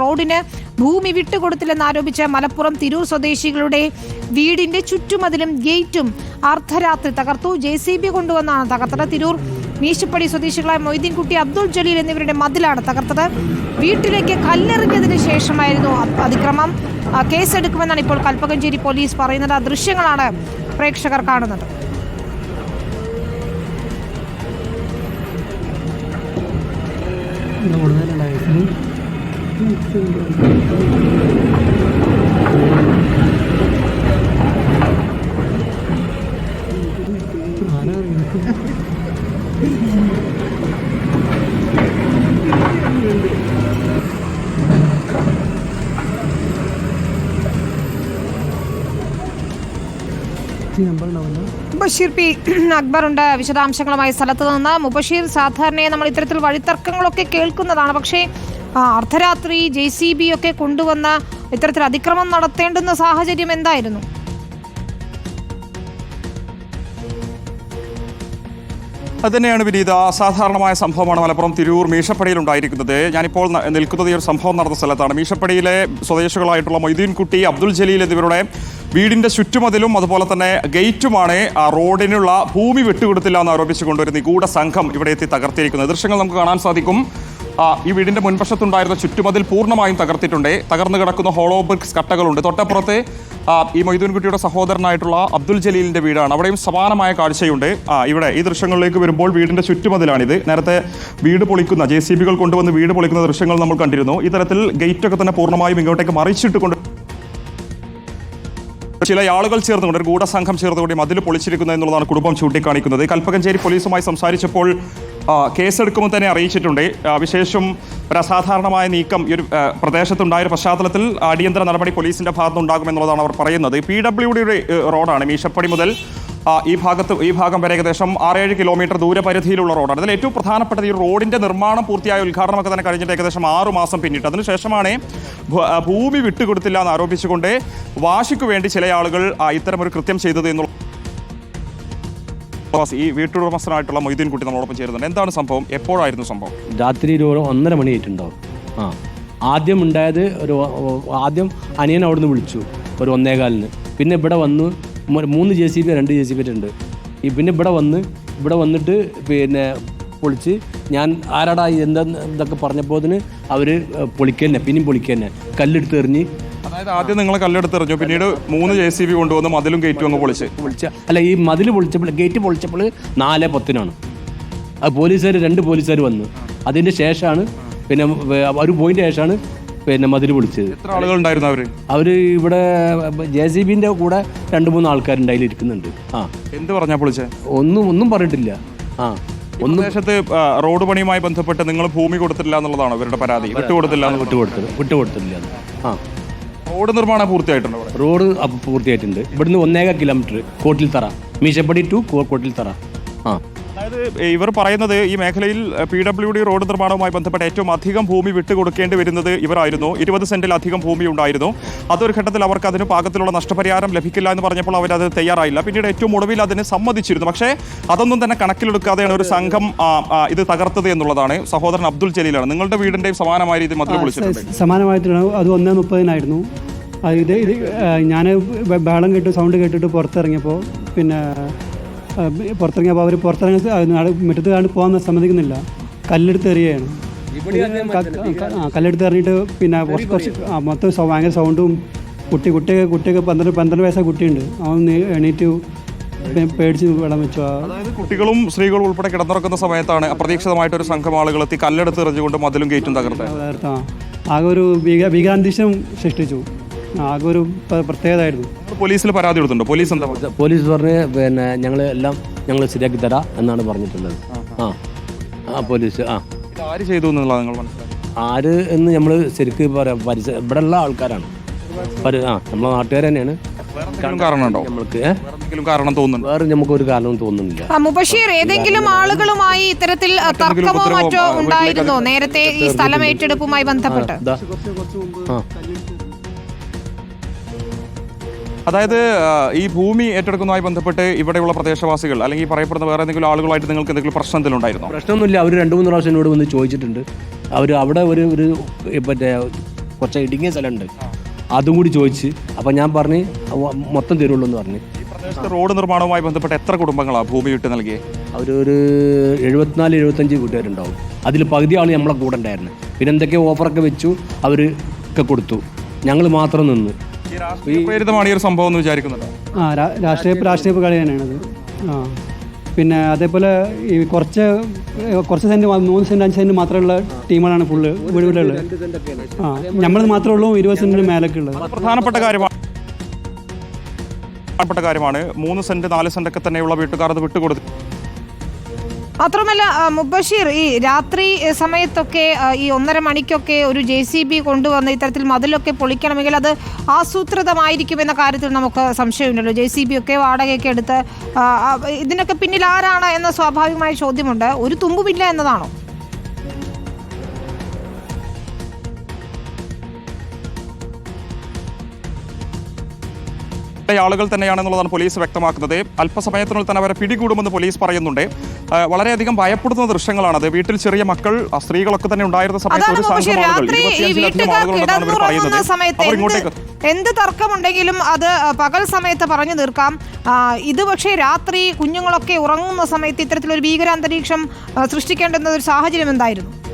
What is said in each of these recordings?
റോഡിന് ഭൂമി വിട്ടുകൊടുത്തില്ലെന്ന് ആരോപിച്ച് മലപ്പുറം തിരൂർ സ്വദേശികളുടെ വീടിന്റെ ചുറ്റുമതിലും ഗേറ്റും അർദ്ധരാത്രി തകർത്തു. ജെ സി ബി കൊണ്ടുവന്നാണ് തകർത്തത്. തിരൂർ മീശപ്പടി സ്വദേശികളായ മൊയ്തീൻകുട്ടി അബ്ദുൾ ജലീൽ എന്നിവരുടെ മതിലാണ് തകർത്തത്. വീട്ടിലേക്ക് കല്ലെറിഞ്ഞതിന് ശേഷമായിരുന്നു അതിക്രമം. കേസെടുക്കുമെന്നാണ് ഇപ്പോൾ കൽപ്പകഞ്ചേരി പോലീസ് പറയുന്നത്. ആ ദൃശ്യങ്ങളാണ് പ്രേക്ഷകർ കാണുന്നത്. മുബഷീർ പി അക്ബറുണ്ട്. വിശദാംശങ്ങളുമായി സ്ഥലത്ത് നിന്ന്. മുബഷീർ സാധാരണയായി നമ്മൾ ഇത്തരത്തിൽ വഴിത്തർക്കങ്ങളൊക്കെ കേൾക്കുന്നതാണ്. പക്ഷേ അർദ്ധരാത്രി ജെ സി ബി ഒക്കെ കൊണ്ടുവന്ന ഇത്തരത്തിൽ അതിക്രമം നടത്തേണ്ടുന്ന സാഹചര്യം എന്തായിരുന്നു? അതുതന്നെയാണ് വിനീത. അസാധാരണമായ സംഭവമാണ് മലപ്പുറം തിരൂർ മീശപ്പടിയിൽ ഉണ്ടായിരിക്കുന്നത്. ഞാനിപ്പോൾ നിൽക്കുന്നത് ഈ ഒരു സംഭവം നടന്ന സ്ഥലത്താണ്. മീശപ്പടിയിലെ സ്വദേശികളായിട്ടുള്ള മൊയ്തീൻകുട്ടി അബ്ദുൽ ജലീൽ എന്നിവരുടെ വീടിന്റെ ചുറ്റുമതിലും അതുപോലെ തന്നെ ഗേറ്റുമാണ് ആ റോഡിനുള്ള ഭൂമി വിട്ടുകൊടുത്തില്ല എന്ന് ആരോപിച്ചുകൊണ്ട് നിഗൂഢ സംഘം ഇവിടെ എത്തി തകർത്തിരിക്കുന്നത്. ദൃശ്യങ്ങൾ നമുക്ക് കാണാൻ സാധിക്കും. ഈ വീടിന്റെ മുൻവശത്തുണ്ടായിരുന്ന ചുറ്റുമതിൽ പൂർണമായും തകർത്തിട്ടുണ്ട്. തകർന്നു കിടക്കുന്ന ഹോളോ ബ്രിക്സ് കട്ടകളുണ്ട്. തൊട്ടപ്പുറത്ത് ആ, ഈ മൊയ്തീൻകുട്ടിയുടെ സഹോദരനായിട്ടുള്ള അബ്ദുൽ ജലീലിന്റെ വീടാണ്. അവിടെയും സമാനമായ കാഴ്ചയുണ്ട്. ആ ഇവിടെ ഈ ദൃശ്യങ്ങളിലേക്ക് വരുമ്പോൾ വീടിന്റെ ചുറ്റുമതിലാണിത്. നേരത്തെ വീട് പൊളിക്കുന്ന ജെ സി ബികൾ കൊണ്ടുവന്ന് വീട് പൊളിക്കുന്ന ദൃശ്യങ്ങൾ നമ്മൾ കണ്ടിരുന്നു. ഇത്തരത്തിൽ ഗേറ്റൊക്കെ തന്നെ പൂർണമായും ഇങ്ങോട്ടേക്ക് മറിച്ചിട്ട് കൊണ്ട് ചില ആളുകൾ ചേർന്നുകൊണ്ട് ഒരു ഗൂഢസംഘം ചേർന്നുകൊണ്ട് മതിൽ പൊളിച്ചിരിക്കുന്നത് എന്നുള്ളതാണ് കുടുംബം ചൂണ്ടിക്കാണിക്കുന്നത്. കൽപ്പകഞ്ചേരി പോലീസുമായി സംസാരിച്ചപ്പോൾ കേസെടുക്കുമ്പോൾ തന്നെ അറിയിച്ചിട്ടുണ്ട്. വിശേഷം ഒരു അസാധാരണമായ നീക്കം ഈ ഒരു പ്രദേശത്തുണ്ടായ പശ്ചാത്തലത്തിൽ അടിയന്തര നടപടി പോലീസിന്റെ ഭാഗത്ത് ഉണ്ടാകുമെന്നുള്ളതാണ് അവർ പറയുന്നത്. പി ഡബ്ല്യു ഡിയുടെ റോഡാണ് മീശപ്പടി മുതൽ ഈ ഭാഗത്ത് ഈ ഭാഗം വരെ ഏകദേശം ആറേഴ് കിലോമീറ്റർ ദൂരപരിധിയിലുള്ള റോഡാണ്. അതിൽ ഏറ്റവും പ്രധാനപ്പെട്ടത് ഈ റോഡിന്റെ നിർമ്മാണം പൂർത്തിയായ ഉദ്ഘാടനമൊക്കെ തന്നെ കഴിഞ്ഞിട്ട് ഏകദേശം ആറു മാസം പിന്നിട്ട്. അതിനുശേഷമാണ് ഭൂമി വിട്ടുകൊടുത്തില്ല എന്ന് ആരോപിച്ചുകൊണ്ട് വാശിക്ക് വേണ്ടി ചില ആളുകൾ ഇത്തരമൊരു കൃത്യം ചെയ്തത് എന്നുള്ള ഈ വീട്ടുടമസ്ഥനായിട്ടുള്ള മൊയ്തീൻ കുട്ടി നമ്മളോടൊപ്പം ചേരുന്നുണ്ട്. എന്താണ് സംഭവം? എപ്പോഴായിരുന്നു സംഭവം? രാത്രി ഒരു ഒന്നര മണിയായിട്ടുണ്ടാവും. ആ. ആദ്യം ഉണ്ടായത് ഒരു ആദ്യം അനിയൻ അവിടുന്ന് വിളിച്ചു ഒരു ഒന്നേകാലിന്. പിന്നെ ഇവിടെ വന്ന് മൂന്ന് ജെ സി രണ്ട് ജെ സി ഉണ്ട്. പിന്നെ ഇവിടെ വന്ന് ഇവിടെ വന്നിട്ട് പിന്നെ പൊളിച്ച് ഞാൻ ആരാടാ എന്താ ഇതൊക്കെ പറഞ്ഞപ്പോതിന് അവർ പൊളിക്കന്നെ പിന്നെയും പൊളിക്കന്നെ. കല്ലെടുത്ത് എറിഞ്ഞ്. അതായത് ആദ്യം നിങ്ങൾ കല്ലെടുത്തെറിഞ്ഞു പിന്നീട് മൂന്ന് ജെ സി ബി കൊണ്ടുവന്ന് മതിലും ഗേറ്റും അങ്ങ് പൊളിച്ച്. പൊളിച്ച. അല്ല ഈ മതിൽ പൊളിച്ചപ്പോൾ ഗേറ്റ് പൊളിച്ചപ്പോൾ നാല് പത്തിനാണ്. അത് പോലീസുകാർ രണ്ട് പോലീസുകാർ വന്നു. അതിന്റെ ശേഷമാണ് പിന്നെ ഒരു പോയിന്റ് ശേഷമാണ് പിന്നെ മതിൽ പൊളിച്ചത്. എത്ര ആളുകൾ ഉണ്ടായിരുന്നു അവർ അവർ ഇവിടെ ജെ സി ബിന്റെ കൂടെ രണ്ട് മൂന്ന് ആൾക്കാരുണ്ട് അതിൽ ഇരിക്കുന്നുണ്ട് ആ. എന്ത് പറഞ്ഞാ പൊളിച്ചേ? ഒന്നും ഒന്നും പറഞ്ഞിട്ടില്ല. ആ. പ്രദേശത്ത് റോഡ് പണിയുമായി ബന്ധപ്പെട്ട് നിങ്ങൾ ഭൂമി കൊടുത്തില്ല എന്നുള്ളതാണ് ഇവരുടെ പരാതി? വിട്ടുകൊടുത്തില്ല വിട്ടു കൊടുത്തില്ല വിട്ടുകൊടുത്തില്ല. കൊടുത്തില്ല ആ. റോഡ് നിർമ്മാണം പൂർത്തിയായിട്ടുണ്ട് ഇവിടെ? റോഡ് അപ്പൊ പൂർത്തിയായിട്ടുണ്ട്. ഇവിടുന്ന് ഒന്നേക കിലോമീറ്റർ കോട്ടിൽ തറ മീശപ്പടി ടു കോട്ടിൽ തറ ആ. അതായത് ഇവർ പറയുന്നത് ഈ മേഖലയിൽ പി ഡബ്ല്യു ഡി റോഡ് നിർമ്മാണവുമായി ബന്ധപ്പെട്ട് ഏറ്റവും അധികം ഭൂമി വിട്ടുകൊടുക്കേണ്ടി വരുന്നത് ഇവരായിരുന്നു. ഇരുപത് സെന്റിലധികം ഭൂമി ഉണ്ടായിരുന്നു. അതൊരു ഘട്ടത്തിൽ അവർക്ക് അതിന് പാകത്തിലുള്ള നഷ്ടപരിഹാരം ലഭിക്കില്ല എന്ന് പറഞ്ഞപ്പോൾ അവരത് തയ്യാറായില്ല. പിന്നീട് ഏറ്റവും ഒടുവിൽ അതിന് സമ്മതിച്ചിരുന്നു. പക്ഷേ അതൊന്നും തന്നെ കണക്കിലെടുക്കാതെയാണ് ഒരു സംഘം ഇത് തകർത്തത് എന്നുള്ളതാണ്. സഹോദരൻ അബ്ദുൽ ജലീലാണ്. നിങ്ങളുടെ വീടിന്റെയും സമാനമായ രീതിയിൽ മതിൽ വിളിച്ചിട്ടുണ്ട് സമാനമായിട്ടാണ് അത് ഒന്നേ മുപ്പതിനായിരുന്നു. ഇത് ഇത് ഞാൻ ബഹളം കേട്ട് സൗണ്ട് കേട്ടിട്ട് പുറത്തിറങ്ങിയപ്പോൾ പിന്നെ പുറത്തിറങ്ങിയപ്പോൾ അവർ പുറത്തിറങ്ങി മുറ്റത്ത് കാണി പോകാൻ സമ്മതിക്കുന്നില്ല. കല്ലെടുത്ത് എറിയുകയാണ് കല്ലെടുത്ത് എറിഞ്ഞിട്ട് പിന്നെ കുറച്ച് മൊത്തം ഭയങ്കര സൗണ്ടും കുട്ടി കുട്ടിയൊക്കെ കുട്ടിയൊക്കെ പന്ത്രണ്ട് പന്ത്രണ്ട് വയസ്സായ കുട്ടിയുണ്ട്. അവൻ എണീറ്റ് പേടിച്ച് വെള്ളം വെച്ചു. അതായത് കുട്ടികളും സ്ത്രീകളും ഉൾപ്പെടെ കിടന്നിറക്കുന്ന സമയത്താണ് അപ്രതീക്ഷിതമായിട്ട് ഒരു സംഘം ആളുകൾ എത്തി കല്ലെടുത്ത് എറിഞ്ഞുകൊണ്ട് മതിലും ഗേറ്റും തകർത്ത് ആ. ആകെ ഒരു ഭീക ഭീകാന്തരീക്ഷം സൃഷ്ടിച്ചു. ആകെ ഒരു പ്ര- പ്രത്യേകതയായിരുന്നു. പോലീസിൽ പരാതി കൊടുത്തുണ്ടോ പോലീസ് എന്താ പറഞ്ഞത്? പോലീസ് പറഞ്ഞ് പിന്നെ ഞങ്ങൾ എല്ലാം ഞങ്ങൾ ശരിയാക്കി തരാം എന്നാണ് പറഞ്ഞിട്ടുള്ളത്. ആ. ആ പോലീസ് ആ. ഇത് ആര് ചെയ്തു എന്നുള്ളത് നിങ്ങൾ മനസ്സിലാക്കി ആര് എന്ന് നമ്മൾ ശരിക്ക് പറയാം പരിസ ഇവിടെ ഉള്ള ആൾക്കാരാണ്. പരി ആ നമ്മളെ നാട്ടുകാർ തന്നെയാണ്. എന്തെങ്കിലും കാരണമുണ്ടോ? നമ്മൾക്ക് ഏ? വേറെ എന്തെങ്കിലും കാരണം തോന്നുന്നുണ്ടോ? വേറെ നമുക്ക് ഒരു കാരണവും തോന്നുന്നില്ല. ഏതെങ്കിലും ആളുകളുമായി ഇത്തരത്തിൽ തർക്കമോ മറ്റോ ഉണ്ടായിരുന്നോ? നേരത്തെ ഈ സ്ഥലം ഏറ്റെടുപ്പുമായി ബന്ധപ്പെട്ട്. ആ. അതായത് ഈ ഭൂമി ഏറ്റെടുക്കുന്നതുമായി ബന്ധപ്പെട്ട് ഇവിടെയുള്ള പ്രദേശവാസികൾ അല്ലെങ്കിൽ പറയപ്പെടുന്ന വേറെ എന്തെങ്കിലും ആളുകളായിട്ട് നിങ്ങൾക്ക് എന്തെങ്കിലും പ്രശ്നം എന്തെങ്കിലും ഉണ്ടായിരുന്നോ? പ്രശ്നമൊന്നുമില്ല. അവർ രണ്ട് മൂന്ന് പ്രാവശ്യം എന്നോട് വന്ന് ചോദിച്ചിട്ടുണ്ട്. അവർ അവിടെ ഒരു ഒരു മറ്റേ കുറച്ച് ഇടുങ്ങിയ സ്ഥലമുണ്ട്. അതും കൂടി ചോദിച്ച് അപ്പം ഞാൻ പറഞ്ഞ് മൊത്തം തരുള്ളൂ എന്ന് പറഞ്ഞ്. റോഡ് നിർമ്മാണവുമായി ബന്ധപ്പെട്ട് എത്ര കുടുംബങ്ങളാണ് ഭൂമി വിട്ട് നൽകിയത് അവരൊരു എഴുപത്തിനാല് എഴുപത്തഞ്ച് കൂട്ടുകാരുണ്ടാവും. അതിൽ പകുതി ആൾ നമ്മളെ കൂടെ ഉണ്ടായിരുന്നു. പിന്നെ എന്തൊക്കെ ഓഫറൊക്കെ വെച്ചു അവർ ഒക്കെ കൊടുത്തു. ഞങ്ങൾ മാത്രം നിന്ന്. ഈ രാഷ്ട്രീയ പ്രേരിതമാണ് ഈ ഒരു സംഭവം എന്ന് വിചാരിക്കുന്നുണ്ട് ആ രാഷ്ട്രീയ രാഷ്ട്രീയ കളി തന്നെയാണത് ആ. പിന്നെ അതേപോലെ ഈ കുറച്ച് കുറച്ച് സെന്റ് മൂന്ന് സെന്റ് അഞ്ച് സെന്റ് മാത്രമുള്ള ടീമുകളാണ് ഫുള്ള് വീടുകളുള്ളത് ആ നമ്മൾ മാത്രമേ ഉള്ളൂ ഇരുപത് സെന്റിന് മേലൊക്കെ ഉള്ളത്. പ്രധാനപ്പെട്ട കാര്യമാണ് പ്രധാനപ്പെട്ട കാര്യമാണ് മൂന്ന് സെന്റ് നാല് സെന്റ് ഒക്കെ തന്നെയുള്ള വീട്ടുകാർ അത് വിട്ടുകൊടുത്തു മാത്രമല്ല മുബഷീർ ഈ രാത്രി സമയത്തൊക്കെ ഈ ഒന്നര മണിക്കൊക്കെ ഒരു ജെ സി ബി കൊണ്ടുവന്ന് ഇത്തരത്തിൽ മതിലൊക്കെ പൊളിക്കണമെങ്കിൽ അത് ആസൂത്രിതമായിരിക്കും എന്ന കാര്യത്തിൽ നമുക്ക് സംശയമില്ലല്ലോ. ജെ സി ബി ഒക്കെ വാടകയൊക്കെ എടുത്ത് ഇതിനൊക്കെ പിന്നിൽ ആരാണ് എന്ന സ്വാഭാവികമായ ചോദ്യമുണ്ട്. ഒരു തുമ്പുമില്ല എന്നതാണോ? ആളുകൾ തന്നെയാണെന്നുള്ളതാണ് പോലീസ് വ്യക്തമാക്കുന്നത്. അല്പസമയത്തിനുള്ളിൽ തന്നെ അവരെ പിടികൂടുമെന്ന് പോലീസ് പറയുന്നുണ്ട്. വളരെയധികം ഭയപ്പെടുന്ന അത് വീട്ടിൽ ചെറിയ മക്കൾ സ്ത്രീകളൊക്കെ തന്നെ ഉണ്ടായിരുന്ന സമയത്ത് ഒരു സംഘം ആളുകൾ സമയത്ത് എന്ത് തർക്കമുണ്ടെങ്കിലും അത് പകൽ സമയത്ത് പറഞ്ഞു തീർക്കാം. ഇത് പക്ഷേ രാത്രി കുഞ്ഞുങ്ങളൊക്കെ ഉറങ്ങുന്ന സമയത്ത് ഇത്തരത്തിലൊരു ഭീകരാന്തരീക്ഷം സൃഷ്ടിക്കേണ്ടുന്ന ഒരു സാഹചര്യം എന്തായിരുന്നു?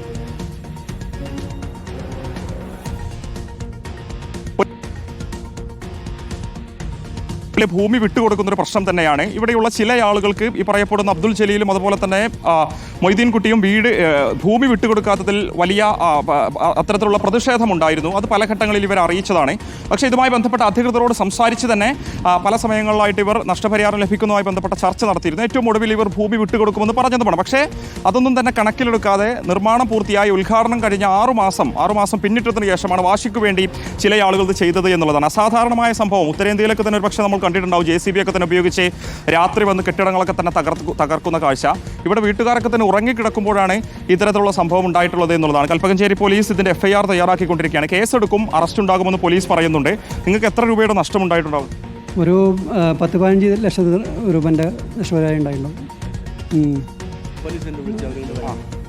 ിലെ ഭൂമി വിട്ടുകൊടുക്കുന്ന ഒരു പ്രശ്നം തന്നെയാണ്. ഇവിടെയുള്ള ചില ആളുകൾക്ക് ഈ പറയപ്പെടുന്ന അബ്ദുൽ ജലീലും അതുപോലെ തന്നെ മൊയ്തീൻ കുട്ടിയും വീട് ഭൂമി വിട്ടുകൊടുക്കാത്തതിൽ വലിയ അത്തരത്തിലുള്ള പ്രതിഷേധമുണ്ടായിരുന്നു. അത് പല ഘട്ടങ്ങളിൽ ഇവർ അറിയിച്ചതാണ്. പക്ഷേ ഇതുമായി ബന്ധപ്പെട്ട അധികൃതരോട് സംസാരിച്ച് തന്നെ പല സമയങ്ങളിലായിട്ട് ഇവർ നഷ്ടപരിഹാരം ലഭിക്കുന്നതുമായി ബന്ധപ്പെട്ട ചർച്ച നടത്തിയിരുന്നു. ഏറ്റവും ഒടുവിൽ ഇവർ ഭൂമി വിട്ടുകൊടുക്കുമെന്ന് പറഞ്ഞതുമാണ്. പക്ഷേ അതൊന്നും തന്നെ കണക്കിലെടുക്കാതെ നിർമ്മാണം പൂർത്തിയായി ഉദ്ഘാടനം കഴിഞ്ഞ ആറു മാസം ആറു മാസം പിന്നിട്ടതിന് ശേഷമാണ് വാശിക്ക് വേണ്ടി ചില ആളുകൾ ഇത് ചെയ്തത് എന്നുള്ളതാണ്. അസാധാരണമായ സംഭവം. ഉത്തരേന്ത്യയിലൊക്കെ തന്നെ ഒരു പക്ഷേ നമ്മൾ കണ്ടിട്ടുണ്ടാവും. ജെ സി ബി ഒക്കെ തന്നെ ഉപയോഗിച്ച് രാത്രി വന്ന് കെട്ടിടങ്ങളൊക്കെ തന്നെ തകർത്ത് തകർക്കുന്ന കാഴ്ച. ഇവിടെ വീട്ടുകാരൊക്കെ തന്നെ ഉറങ്ങിക്കിടക്കുമ്പോഴാണ് ഇത്തരത്തിലുള്ള സംഭവം ഉണ്ടായിട്ടുള്ളത് എന്നുള്ളതാണ്. കൽപ്പകഞ്ചേരി പോലീസ് ഇതിന്റെ എഫ്ഐആർ തയ്യാറാക്കിക്കൊണ്ടിരിക്കുകയാണ്. കേസെടുക്കും അറസ്റ്റ് ഉണ്ടാകുമെന്ന് പോലീസ് പറയുന്നുണ്ട്. നിങ്ങൾക്ക് എത്ര രൂപയുടെ നഷ്ടം ഉണ്ടായിട്ടുണ്ടാവും? ഒരു പത്ത് പതിനഞ്ച് ലക്ഷം രൂപന്റെ നഷ്ടപരിഹാരം ഉണ്ടായിട്ടുണ്ടാവും.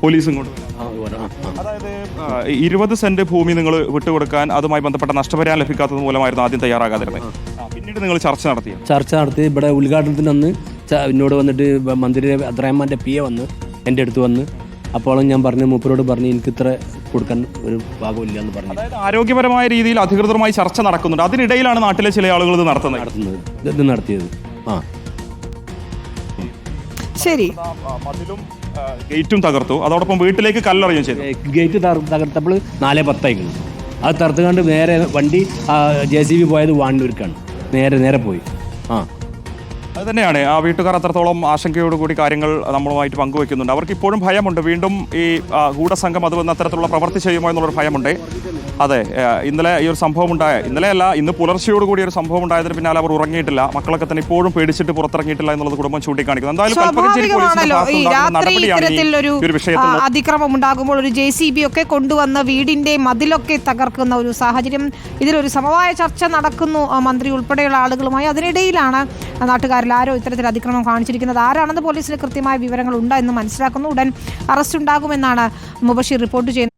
പോലീസ് ഇങ്ങോട്ട്. അതായത് ഇരുപത് സെന്റ് ഭൂമി നിങ്ങൾ വിട്ടുകൊടുക്കാൻ അതുമായി ബന്ധപ്പെട്ട നഷ്ടപരിഹാരം ലഭിക്കാത്തത് മൂലമായിരുന്നു ആദ്യം തയ്യാറാകാതിരുന്നത്. നിങ്ങൾ ചർച്ച നടത്തി ചർച്ച നടത്തി. ഇവിടെ ഉദ്ഘാടനത്തിന് അന്ന് എന്നോട് വന്നിട്ട് മന്ത്രി അബ്ദുറഹ്മാന്റെ പി എ വന്ന് എന്റെ അടുത്ത് വന്ന്. അപ്പോഴും ഞാൻ പറഞ്ഞു മൂപ്പരോട് പറഞ്ഞു എനിക്ക് ഇത്ര കൊടുക്കാൻ ഒരു ഭാഗമില്ല എന്ന് പറഞ്ഞു. അതായത് ആരോഗ്യപരമായ രീതിയിൽ അധികൃതരുമായി ചർച്ച നടക്കുന്നുണ്ട്. അതിനിടയിലാണ് നാട്ടിലെ ചില ആളുകൾ ഇത് നടത്തുന്നത്. നടത്തുന്നത്. ഇത് നടത്തിയത്. ആ. ശരി. മതിലും ഗേറ്റും തകർത്തു. അതോടൊപ്പം വീട്ടിലേക്ക് കല്ലെറിയുകയും ചെയ്തു. ഗേറ്റ് തകർത്തപ്പോൾ നാല് പത്തായിക്കണം അത് തകർത്തുകൊണ്ട് നേരെ വണ്ടി ജെ സി ബി പോയത് വാണ്ടൂർക്കാണ് നേരെ നേരെ പോയി. ആ. അത് തന്നെയാണ് ആ വീട്ടുകാർ അത്രത്തോളം ആശങ്കയോടുകൂടി കാര്യങ്ങൾ നമ്മളുമായിട്ട് പങ്കുവെക്കുന്നുണ്ട് അവർക്ക് ഇപ്പോഴും ഭയമുണ്ട്. വീണ്ടും ഈ ഗൂഢസംഘം അത് വന്ന് അത്തരത്തിലുള്ള പ്രവൃത്തി ചെയ്യുമോ എന്നുള്ളൊരു ഭയമുണ്ട്. അതെ ഇന്നലെ ഈ ഒരു സംഭവം ഉണ്ടായ ഇന്നലെയല്ല ഇന്ന് പുലർച്ചയോടുകൂടി ഒരു സംഭവം ഉണ്ടായതിന് പിന്നാലെ അവർ ഉറങ്ങിയിട്ടില്ല. മക്കളൊക്കെ തന്നെ ഇപ്പോഴും പേടിച്ചിട്ട് പുറത്തിറങ്ങിയിട്ടില്ല എന്നുള്ളത് കുടുംബം ചൂണ്ടിക്കാണിക്കുന്നു. എന്തായാലും അതിക്രമം ഉണ്ടാകുമ്പോൾ ഒരു ജെ സി ബി ഒക്കെ കൊണ്ടുവന്ന് വീടിന്റെ മതിലൊക്കെ തകർക്കുന്ന ഒരു സാഹചര്യം ഇതിലൊരു സമവായ ചർച്ച നടക്കുന്നു. മന്ത്രി ഉൾപ്പെടെയുള്ള ആളുകളുമായി അതിനിടയിലാണ് നാട്ടുകാരിൽ ആരോ ഇത്തരത്തിൽ അതിക്രമം കാണിച്ചിരിക്കുന്നത്. ആരാണെന്ന് പോലീസിന് കൃത്യമായ വിവരങ്ങൾ ഉണ്ടോ എന്ന് മനസ്സിലാക്കുന്നു. ഉടൻ അറസ്റ്റ് ഉണ്ടാകുമെന്നാണ് മുബഷീർ റിപ്പോർട്ട് ചെയ്യുന്നത്.